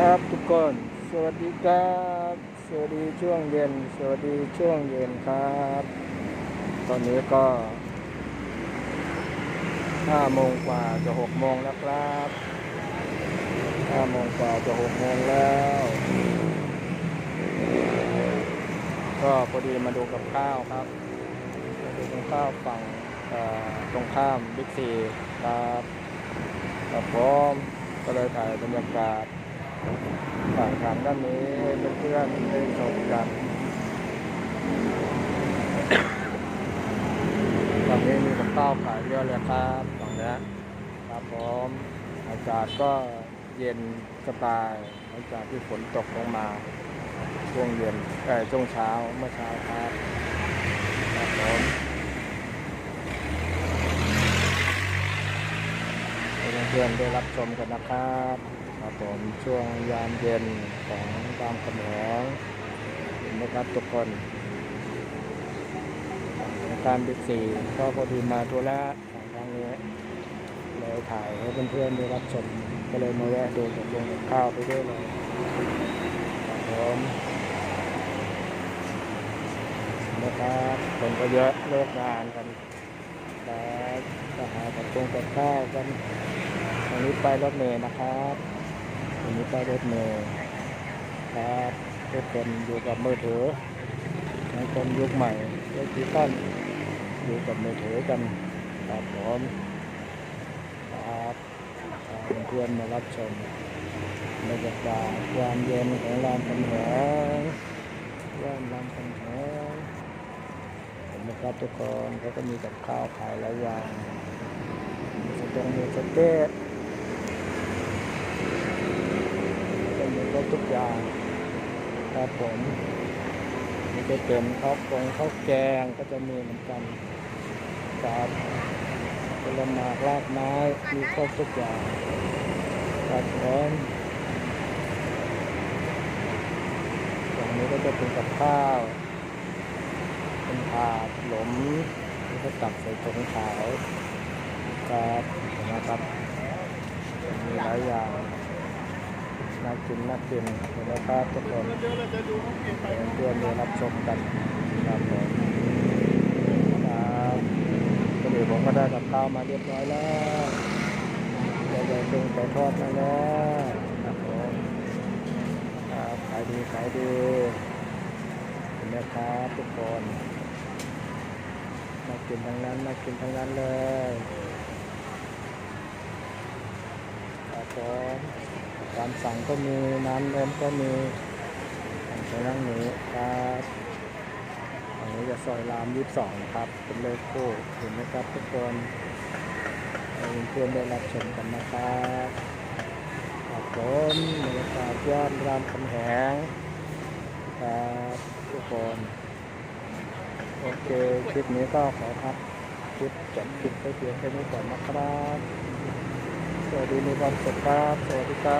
ครับทุกคน สวัสดีครับ สวัสดีช่วงเย็น สวัสดีช่วงเย็นครับ ตอนนี้ก็ห้าโมงกว่าจะหกโมงแล้วครับห้าโมงกว่าจะหกโมงแล้ว ก็พอดีมาดูกับข้าวครับมาดูกับข้าวฝั่งตรงข้ามบิ๊กซีครับครับผมก็เลยถ่ายบรรยากาศ ฝั่งทางด้านนี้ให้เพื่อนๆได้ชมกันฝั่งนี้มีกับข้าวขายเยอะเลยครับฝั่งนี้ครับผมอากาศก็เย็นสบายหลังจากที่ฝนตกลงมา ช่วงเย็นเอ้ยช่วงเช้าเมื่อเช้าครับครับผมเพื่อนๆได้รับชมกันนะครับ ผมช่วงยามเย็นของบางขนงเห็นไหมครับทุกคนการบิ๊กซีก็พอดีมาตัวละของทางนี้เลยถ่ายให้เพื่อนๆได้รับชมก็เลยมาแวะดูกับลงกับข้าวไปด้วยเลยครับผมนะครับคนก็เยอะเลิกงานกันแล้วก็หากับตรงกับข้าวกันวันนี้ไปรถเมล์นะครับ วันนี้ไปรถเมล์ครับทุกคนอยู่กับมือถือบางคนยุคใหม่ยุคดิจิตอลอยู่กับมือถือกันครับผมครับเพื่อนมารับชมบรรยากาศยามเย็นของรามคำแหงย่านรามคำแหงเห็นไหมครับทุกคนเขาก็มีกับข้าวขายหลายอย่างมีสตงมีสเต๊กก็มีรถ ทุกอย่างครับผมมีจะเป็นข้าวกงข้าวแกงก็จะมีเหมือนกันครับผลไม้รากไม้มีครบทุกอย่างครับผมตรงนี้ก็จะเป็นกับข้าว เป็นถาดหลมแล้วก็ตักใส่ถุงขาวครับนะครับมีหลายอย่าง น่ากินน่ากินเห็นไหมครับทุกคนเพื่อนๆได้รับชมกันครับผมครับก็เดี๋ยวผมก็ได้กับข้าวมาเรียบร้อยแล้วเดี๋ยวจะดึงไปทอดมาแล้วครับผมครับขายดีขายดีเห็นไหมครับทุกคนมากินทั้งนั้นมากินทั้งนั้นเลย ครับผมตามสั่งก็มีน้ำนมก็มีสั่งไปนั่งนี้ครับอันนี้จะซอยรามยี่สิบสองครับ เป็นเลโก้เห็นไหมครับทุกคนเพื่อนได้รับชมกันนะครับครับผมบรรยากาศย่านรามคำแหงครับทุกคนโอเค คลิปนี้ก็ขอพักคลิปจบคลิปไปเพียงแค่นี้ก่อนนะครับ วัสดีมีความสุขครับ สวัสดีครับ